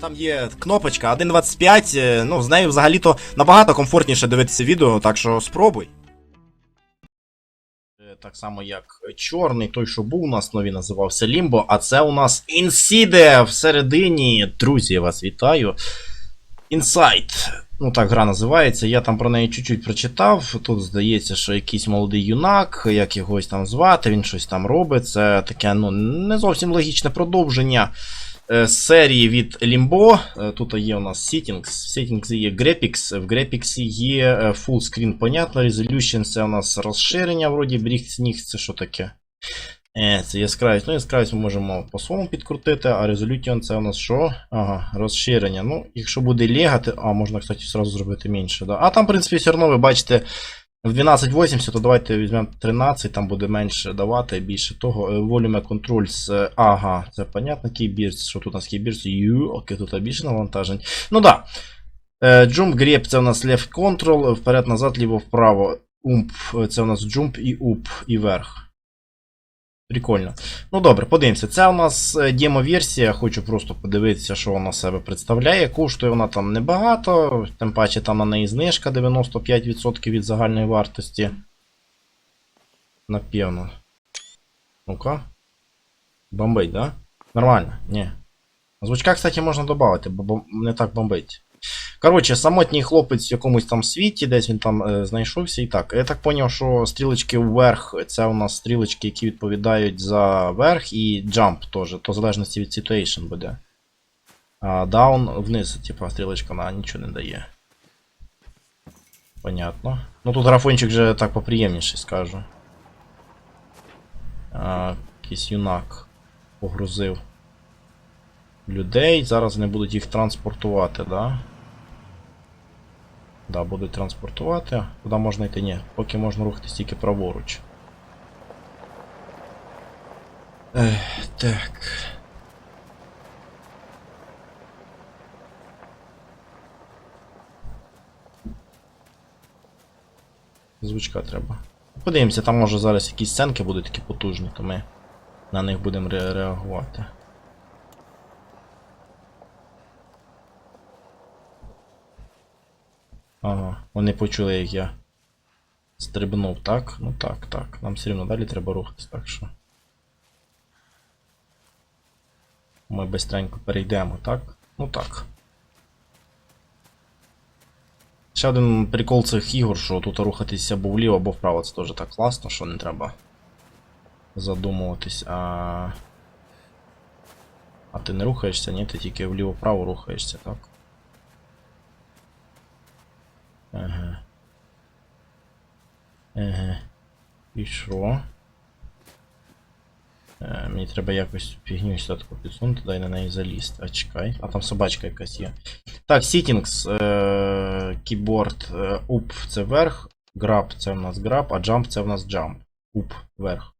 Там є кнопочка 1.25, е, ну з нею взагалі-то набагато комфортніше дивитися відео, так що спробуй. Е, Так само, як чорний, той, що був у нас нові, називався Лімбо, а це у нас Інсіде всередині. Друзі, я вас вітаю. Інсайт. Ну так гра називається. Я там про неї чуть-чуть прочитав. Тут здається, що якийсь молодий юнак, як йогось там звати, він щось там робить. Це таке, ну, не зовсім логічне продовження серії від Limbo. Е, Тут є у нас Settings. Settings є Graphics. В Graphics є е, Full Screen, понятно. Resolution це у нас розширення, вроді Брігсніг, це що таке? Е, це яскравість. Ну, яскравість ми можемо по-своєму підкрутити, а Resolution це у нас що? Ага, розширення. Ну, якщо буде легати, а можна, кстати, зразу зробити менше. Да? А там, в принципі, все одно ви бачите. В 1280, то давайте візьмемо 13, там буде менше давати, більше того. Е, Volume Controls, е, Ага, це понятно, кейбірс. Що тут у нас кейбірс? Ю, окей, тут більше навантажень. Ну да. Е, Jump Grip це у нас left control, вперед-назад, ліво-вправо. Ump це у нас jump і up, і вверх. Прикольно. Ну добре, подивимося. Це у нас е, демо-версія. Хочу просто подивитися, що вона себе представляє. Коштує вона там небагато, тим паче там на неї знижка 95% від загальної вартості. Напевно. Ну-ка. Бомбить, да? Нормально? Ні. Звучка, кстати, можна додати, бо не так бомбить. Коротше, самотній хлопець в якомусь там світі, десь він там е, знайшовся і так. Я так поняв, що стрілочки вверх це у нас стрілочки, які відповідають за верх, і jump теж, то в залежності від situation буде. А down вниз, типа, стрілочка вона нічого не дає. Понятно. Ну тут графончик вже так поприємніше скажу. А, якийсь юнак погрузив людей. Зараз вони будуть їх транспортувати, да? Да, будуть транспортувати. Куди можна йти? Ні, поки можна рухатись тільки праворуч. Ех, так. Звучка треба. Подивимося, там може зараз якісь сценки будуть такі потужні, то ми на них будемо ре- реагувати. Ага, вони почули, як я стрибнув, так? Ну так, так. Нам все рівно далі треба рухатись, так що. Ми бистренько перейдемо, так? Ну так. Ще один прикол цих ігор, що тут рухатися або вліво, або вправо, це теж так класно, що не треба задумуватись, а. А ти не рухаєшся, ні, ти тільки вліво-право рухаєшся, так? Ага. Ага. І що? Е, мені треба якось фігню сюди таку підсунути, дай на неї залізти. А чекай. А там собачка якась є. Так, settings, е, keyboard, е, це вверх, grab це в нас grab, а jump це в нас jump. Up вверх.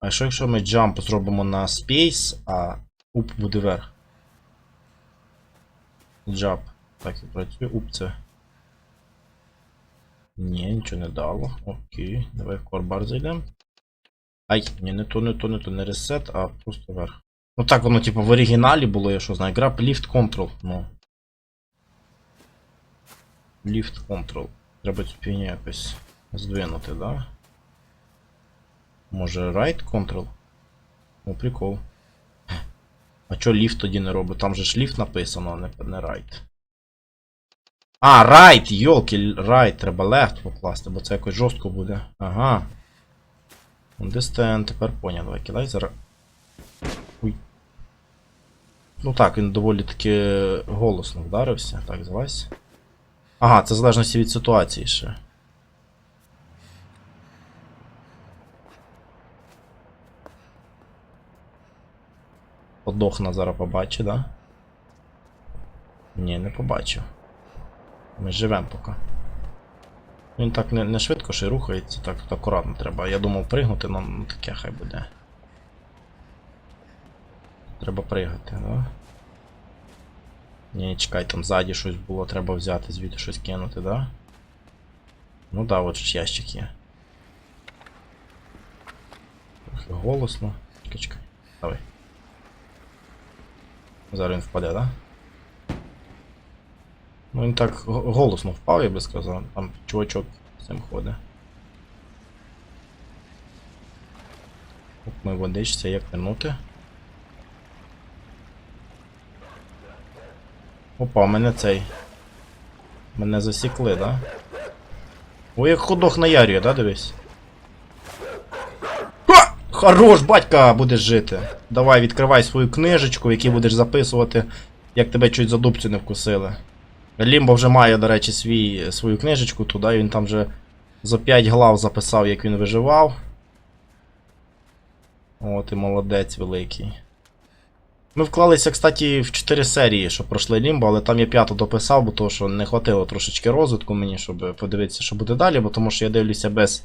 А що якщо ми jump зробимо на space, а up буде вверх? Jump. Так і працює. Up це. Ні, нічого не дало. Окей, давай в корбар зайдемо. Ай, ні, не то, не то, не то, не ресет, а просто вверх. Ну так воно, типу, в оригіналі було, я що знаю. Grab Lift Control, ну. Lift Control. Треба цю фігню якось здвинути, да? Може Right Control? Ну, прикол. А чо ліфт тоді не робить? Там же ж ліфт написано, а не, не right. А, right! Йолки, right, треба left покласти, бо це якось жорстко буде. Ага. Understand, тепер поняв. Давай кидай зараз. Ну так, він доволі таки голосно вдарився. Так, злазь. Ага, це в залежності від ситуації ще. Подохна зараз побачить, да? Ні, не побачив. Ми живемо поки. Він так не, не швидко ще рухається, так тут акуратно треба. Я думав пригнути, але ну, таке хай буде. Треба пригати, да? Ні, чекай, там ззаді щось було, треба взяти, звідти щось кинути, да? Ну да, от ж ящик є. Трохи голосно. Чекай, чекай. Давай. Зараз він впаде, да? Ну він так голосно впав, я би сказав. Там чувачок з цим ходить. От ми водичці, як вернути? Опа, мене цей. Мене засікли, да? Ой, як ходох наярює, да, дивись? Ха! Хорош, батька, будеш жити. Давай, відкривай свою книжечку, в якій будеш записувати, як тебе чуть за дубцю не вкусили. Лімбо вже має, до речі, свій, свою книжечку туди, він там вже за 5 глав записав, як він виживав. О, ти молодець великий. Ми вклалися, кстати, в 4 серії, що пройшли Лімбо, але там я п'яту дописав, бо то, що не хватило трошечки розвитку мені, щоб подивитися, що буде далі, бо тому що я дивлюся без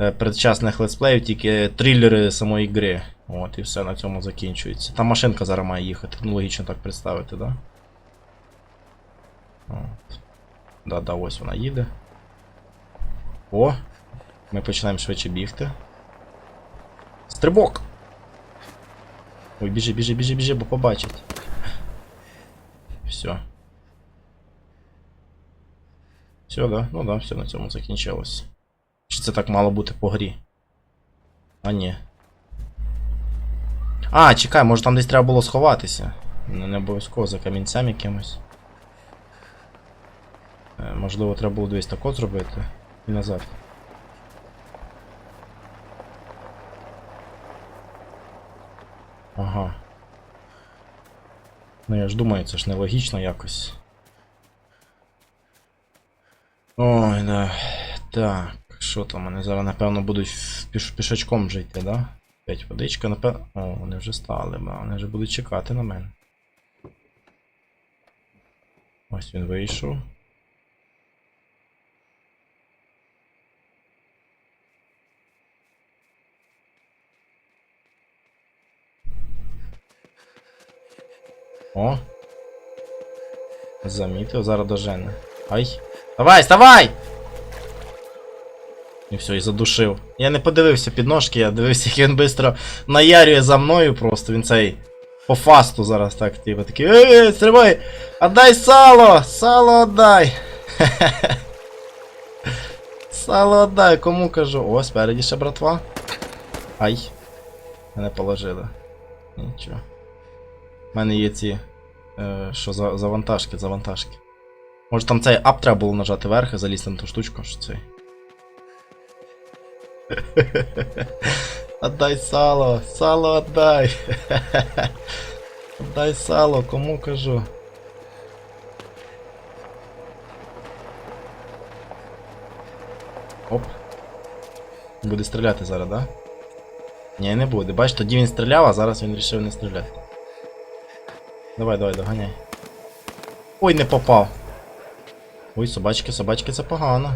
е, предчасних летсплеїв, тільки трилери самої гри. От, і все на цьому закінчується. Там машинка зараз має їхати, ну логічно так представити, да? Да, да, ось вона їде. О! Ми починаємо швидше бігти. Стрибок! Ой, біжи, біжи, біжи, біжи, бо побачить. Все. Все, да? Ну да, все на цьому закінчилось. Чи це так мало бути по грі? А ні. А, чекай, може там десь треба було сховатися. Не, обов'язково за камінцем якимось. Е, можливо, треба було десь тако зробити. І назад. Ага. Ну я ж думаю, це ж нелогічно якось. Ой, да. Так, що там? Вони зараз, напевно, будуть піш пішачком вже йти, да? П'ять водичка, напевно. О, вони вже стали, ба. Вони вже будуть чекати на мене. Ось він вийшов. О. Замітив, зараз дожене. Ай. Давай, вставай! І все, і задушив. Я не подивився під ножки, я дивився, як він швидко наярює за мною просто. Він цей. По фасту зараз так, типу, такий. Ей, стрибай! Отдай сало! Сало отдай! Сало отдай, кому кажу? О, спереді ще братва. Ай. Мене положили. Нічого. У мене є ці. Е, що за завантажки, завантажки. Може там цей ап треба було нажати вверх і залізти на ту штучку, що цей. Отдай сало, сало отдай. Отдай сало, кому кажу. Оп. Буде стріляти зараз, да? Ні, не буде. Бач, тоді він стріляв, а зараз він вирішив не стріляти. Давай, давай, доганяй. Ой, не попав. Ой, собачки, собачки це погано.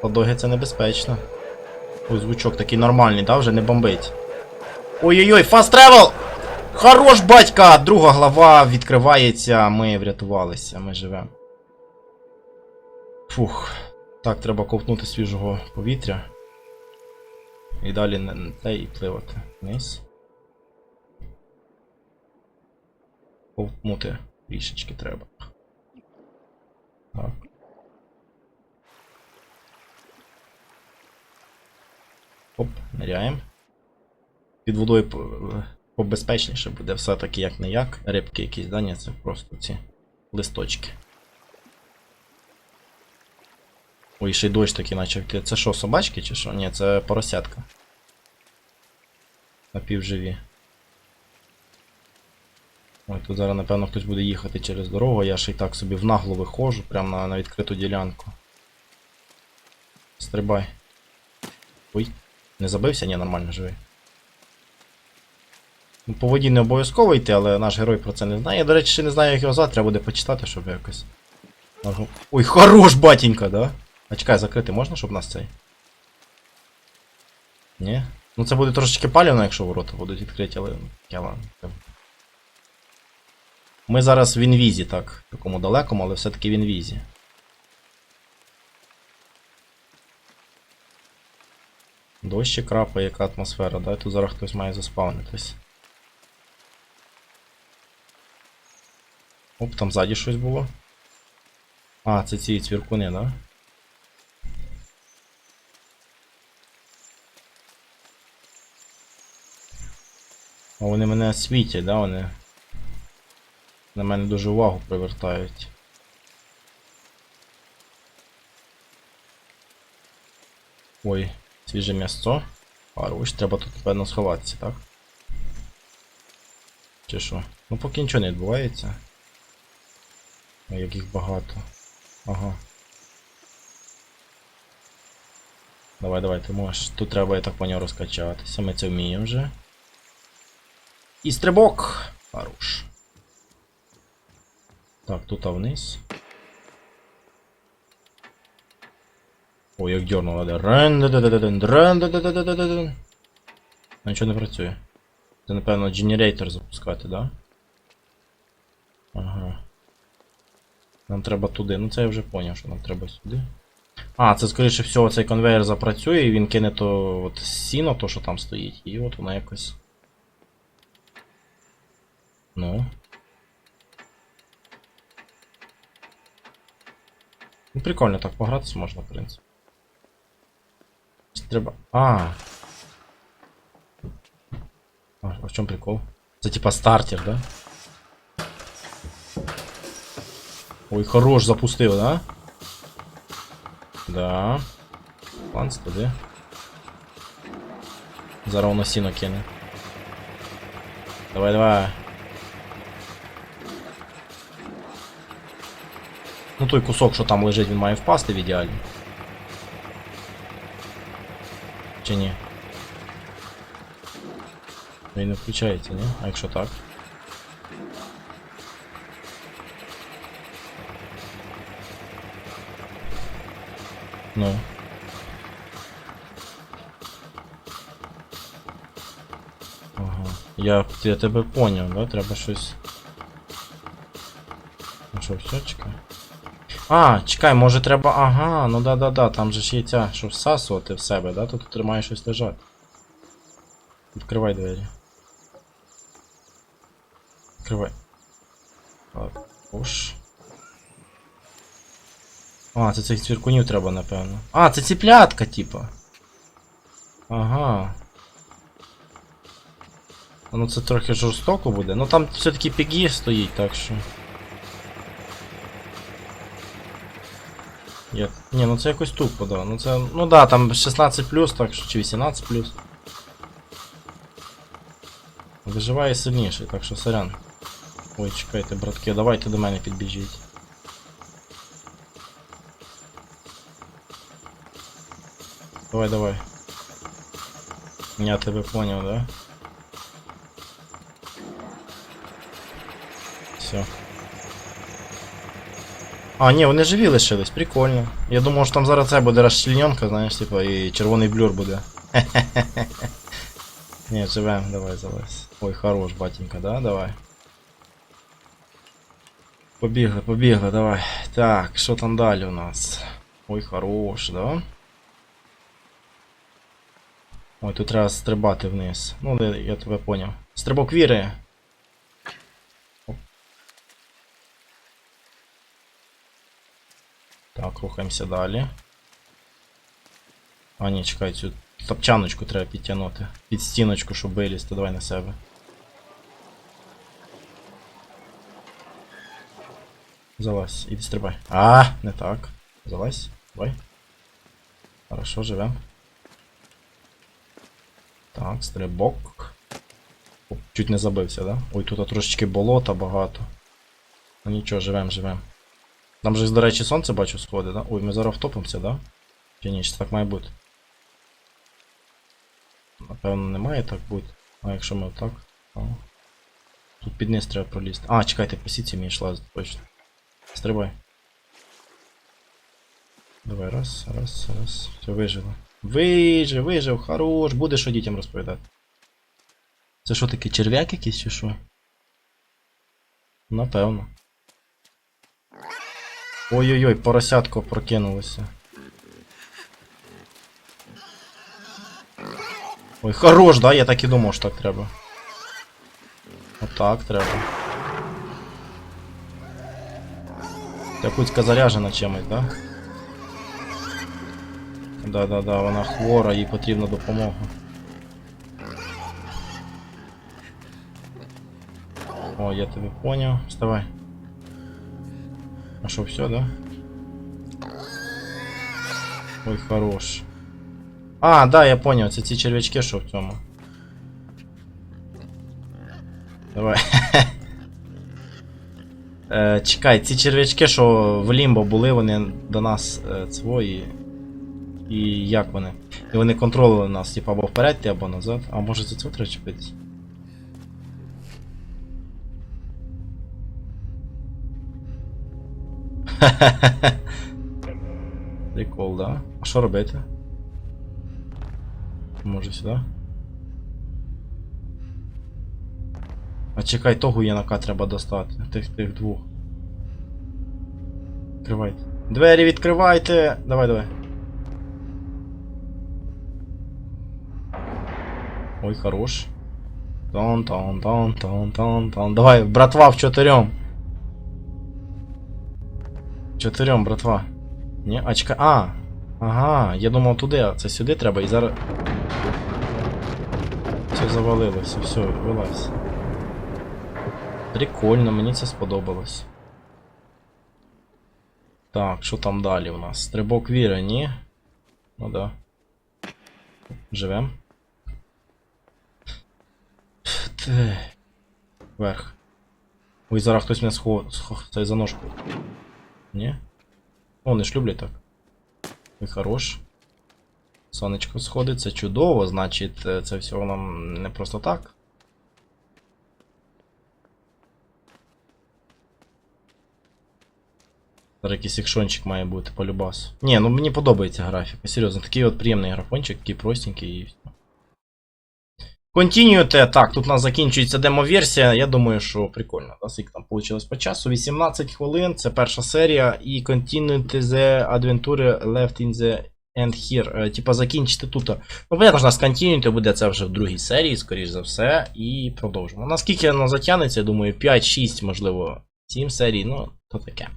Подоги це небезпечно. Ой, звучок такий нормальний, да, вже не бомбить. Ой-ой-ой, фаст тревел! Хорош, батька! Друга глава відкривається, ми врятувалися, ми живемо. Фух. Так, треба ковтнути свіжого повітря. І далі те і пливати. Вниз. Ковтнути трішечки треба. Так. Оп, ниряємо. Під водою побезпечніше буде все-таки як не як. Рибки якісь, да? Ні, це просто ці листочки. Ой, ще й дощ такий йти. Це що, собачки чи що? Ні, це поросятка. Напівживі. Ой, тут зараз, напевно, хтось буде їхати через дорогу, я ще й так собі в нагло виходжу, прямо на, на відкриту ділянку. Стрибай. Ой, не забився? Ні, нормально живий. Ну, по воді не обов'язково йти, але наш герой про це не знає. Я, до речі, ще не знаю, як його звати, треба буде почитати, щоб якось. Ой, хорош, батенька, да? А чекай, закрити можна, щоб нас цей? Ні? Ну це буде трошечки палівно, якщо ворота будуть відкриті, але я ладно. Ми зараз в інвізі, так, такому далекому, але все-таки в інвізі. Дощі крапає, яка атмосфера, да? Тут зараз хтось має заспавнитись. Оп, там ззаді щось було. А, це ці цвіркуни, да? А вони мене світять, да? Вони на мене дуже увагу привертають. Ой, свіже м'ясо. Хорош, треба тут, напевно, сховатися, так? Чи що? Ну поки нічого не відбувається. А як їх багато. Ага. Давай, давай, ти можеш. Тут треба, я так поняв, розкачатися. Ми це вміємо вже. І стрибок! Хорош. Так, тут вниз. Ой, як дьорнуло, да. А Нічого не працює. Це, напевно, генератор запускати, да? Ага. Нам треба туди. Ну це я вже поняв, що нам треба сюди. А, це скоріше всього цей конвейер запрацює і він кине то от сіно, то що там стоїть, і от воно якось. Ну. Ну прикольно так погратися можна, в принципі. Чи Треба. А. А, а в чому прикол? Це типа стартер, да? Ой, хорош, запустив, да? Да. Ланц туди. Зараз воно сіно. Давай, давай. Ну той кусок, що там лежить, він має впасти в ідеалі. Чи ні? Він не включається, ні? А якщо так? Ну. Ага. Я, я тебе поняв, да? Треба щось. Ну що, все, чекай. А, чекай, може треба. Ага, ну да-да-да, там же ж є ця, що всасувати в себе, да? Тут тримає щось лежати. Відкривай двері. Відкривай. Так, уж. А, це цих цвіркунів треба, напевно. А, це ціплятка, типа. Ага. Ну це трохи жорстоко буде. Ну там все-таки пігі стоїть, так що. Є. Ні, ну це якось тупо, да. Ну це. Ну да, там 16 так що чи 18 Виживає сильніший, так що сорян. Ой, чекайте, братки, давайте до мене підбіжіть. Давай, давай. Я тебе понял, да? Все. А, ні, вони живі лишились, прикольно. Я думав, що там зараз це буде розчлененка, знаєш, типа, і червоний блюр буде. Ні, живем, давай, залазь. Ой, хорош, батенька, да? Давай. Побігли, побігли, давай. Так, що там далі у нас? Ой, хорош, да? Ой, тут треба стрибати вниз. Ну, я тебе поняв. Стрибок віри. Оп. Так, рухаємося далі. А, ні, чекай, цю топчаночку треба підтягнути. Під стіночку, щоб вилізти, давай на себе. Залазь, іди стрибай. А, не так. Залазь, давай. Хорошо, живем. Так, стрибок. Оп, чуть не забився, да? Ой, тут трошечки болота багато. Ну нічого, живем, живем. Там же, до речі, сонце бачу сходить, да? Ой, ми зараз втопимося, да? Чи ні, чи так має бути? Напевно, не має так бути. А якщо ми отак. О. Тут під низ треба пролізти. А, чекайте, по сіці мені йшла точно. Стрибай. Давай, раз, раз, раз. Все, вижило. Вижив, вижив, хорош, буде що дітям розповідати. Це що таке, черв'як якийсь чи що? Напевно. Ой-ой-ой, поросятко прокинулося. Ой, хорош, да? Я так і думав, що так треба. Отак треба. Ця куцька заряжена чимось, да? Да-да-да, вона хвора, їй потрібна допомога. О, я тебе понял. Вставай. А что, все, да? Ой, хорош. А, да, я понял, це ці червячки, що в цьому. Давай. Е, чекай, ці червячки, що в Лімбо були, вони до нас е, свої. І як вони? І вони контролювали нас, типу, або вперед, або назад. А може за це треба чіпитись? Прикол, да? А що робити? Може сюди? А чекай, того єнака треба достати. Тих тих двох. Відкривайте. Двері відкривайте! Давай, давай. Ой, хорош. Тон, тон, тон, тон, тон, тон. Давай, братва, в чотирьом. Чотирьом, братва. Ні, а чекай. А! Ага, я думав туди, це сюди треба і зараз. Все завалилося, все, вилазь. Прикольно, мені це сподобалось. Так, що там далі у нас? Стрибок віри, ні? Ну да. Живем. Вверх. Ой, зараз хтось мене схо... цей за ножку. Ні? Вони ж люблять так. Ой, хорош. Сонечко сходить, це чудово, значить, е, це все нам не просто так. Якийсь екшончик має бути по любасу. Ні, ну мені подобається графіка. Серйозно, такий от приємний графончик, такий простенький і. Континюєте. Так, тут у нас закінчується демо-версія. Я думаю, що прикольно. Да? Скільки там вийшло по часу? 18 хвилин, це перша серія. І Continued the Adventure Left in the End Here. Е, Типа закінчити тут. Ну, понятно, що нас континюти буде це вже в другій серії, скоріш за все, і продовжимо. Наскільки воно затягнеться, я думаю, 5-6, можливо, 7 серій, ну, то таке.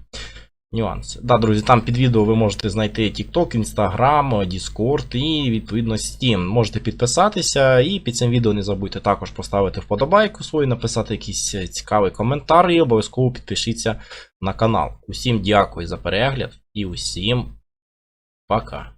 Нюанси. Да, друзі, там під відео ви можете знайти TikTok, Instagram, Discord і відповідно Steam. Можете підписатися і під цим відео не забудьте також поставити вподобайку свою, написати якийсь е, цікавий коментар і обов'язково підпишіться на канал. Усім дякую за перегляд і усім пока.